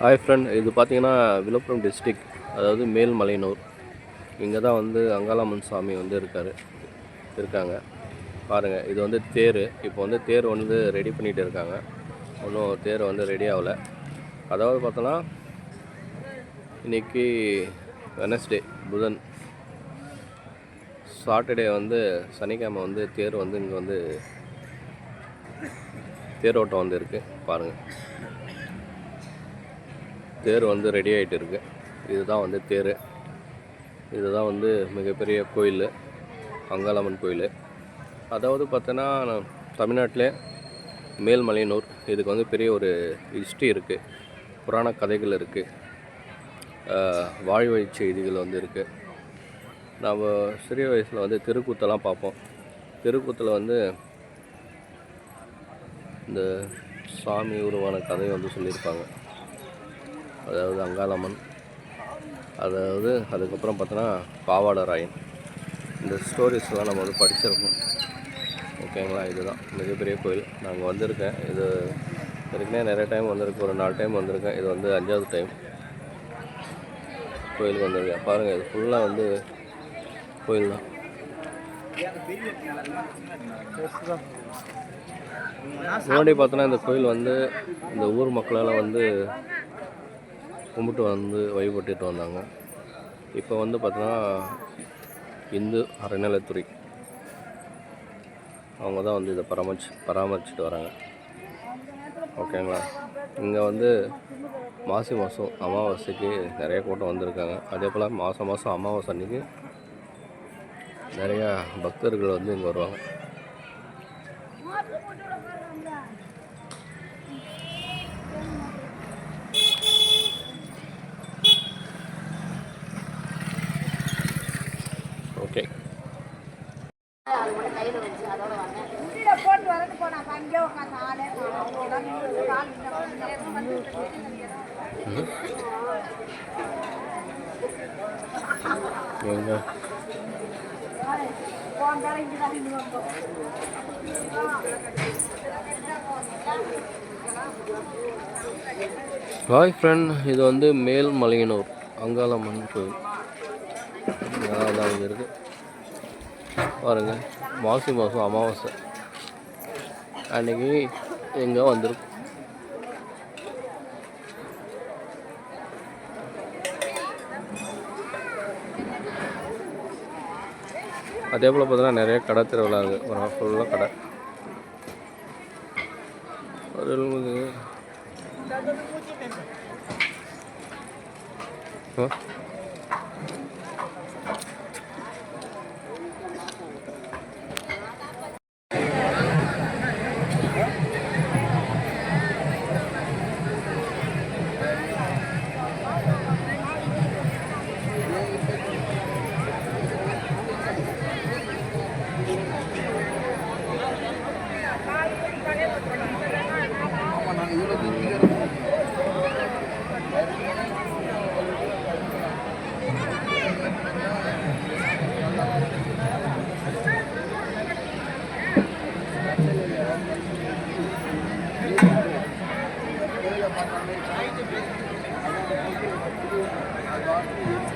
Hi friend இது பார்த்தீங்கன்னா Villupuram district அதாவது மேல்மலையனூர். இங்கே தான் வந்து அங்காளம்மன் சாமி வந்து இருக்கார் இருக்காங்க. பாருங்கள் இது வந்து தேர். இப்போ வந்து தேர் வந்து ரெடி பண்ணிகிட்டு இருக்காங்க. ஒன்றும் தேர் வந்து ரெடி ஆகலை. அதாவது பார்த்தோன்னா இன்றைக்கி வெனஸ்டே புதன். சாட்டர்டே வந்து சனிக்கிழமை வந்து தேர் வந்து இங்கே வந்து தேரோட்டம் வந்து இருக்குது பாருங்கள் தேர் வந்து ரெடி ஆகிட்டு இருக்கு இதுதான் வந்து தேர். இதுதான் வந்து மிகப்பெரிய கோயில். அங்காளம்மன் கோயில். அதாவது பார்த்தோன்னா தமிழ்நாட்டிலே மேல்மலையனூர் இதுக்கு வந்து பெரிய ஒரு ஹிஸ்ட்ரி இருக்குது புராண கதைகள் இருக்குது வாழ்வழி செய்திகள் வந்து இருக்குது நம்ம சிறிய வயசில் வந்து தெருக்கூத்தெல்லாம் பார்ப்போம். தெருக்கூத்தில் வந்து இந்த சாமி உருவான கதையை வந்து சொல்லியிருப்பாங்க. அதாவது அங்காளம்மன் அதாவது அதுக்கப்புறம் பார்த்தோன்னா பாவாடை ராயன் இந்த ஸ்டோரிஸ்லாம் நம்ம வந்து படிச்சிருக்கோம். ஓகேங்களா? இதுதான். மிகப்பெரிய கோயில். நாங்கள் வந்திருக்கேன். இது ஏற்கனவே நிறைய டைம் வந்திருக்கு. ஒரு நாலு டைம் வந்திருக்கேன். இது வந்து அஞ்சாவது டைம் கோயிலுக்கு வந்திருக்கேன் பாருங்கள் இது ஃபுல்லாக வந்து கோயில் தான். முன்னாடி பார்த்தோன்னா இந்த கோயில் வந்து இந்த ஊர் மக்களால் வந்து கும்பிட்டு வந்து வழிபட்டுட்டு வந்தாங்க. இப்போ வந்து பார்த்தோன்னா இந்து அறநிலைத்துறை அவங்க தான் வந்து இதை பராமரிச்சு பராமரிச்சுட்டு வராங்க. ஓகேங்களா? இங்கே வந்து மாசி மாதம் அமாவாசைக்கு நிறைய கூட்டம் வந்திருக்காங்க. அதே போல் மாதம் மாதம் அமாவாசை அன்றைக்கி நிறையா பக்தர்கள் வந்து இங்கே வருவாங்க. அங்கே உட்காந்து ஆளே எங்க ஹாய் ஃப்ரெண்ட் இது வந்து மேல்மலையனூர் அங்காளம்மன் கோயில். அதான் இங்கே இருக்குது பாருங்க மாசி மாதம் அமாவாசை. அன்னைக்கு எங்கே வந்துடும் அதே போல் பார்த்தீங்கன்னா நிறைய கடை திருவிழா இருக்குது ஒரு ஃபுல்லாக கடை. அது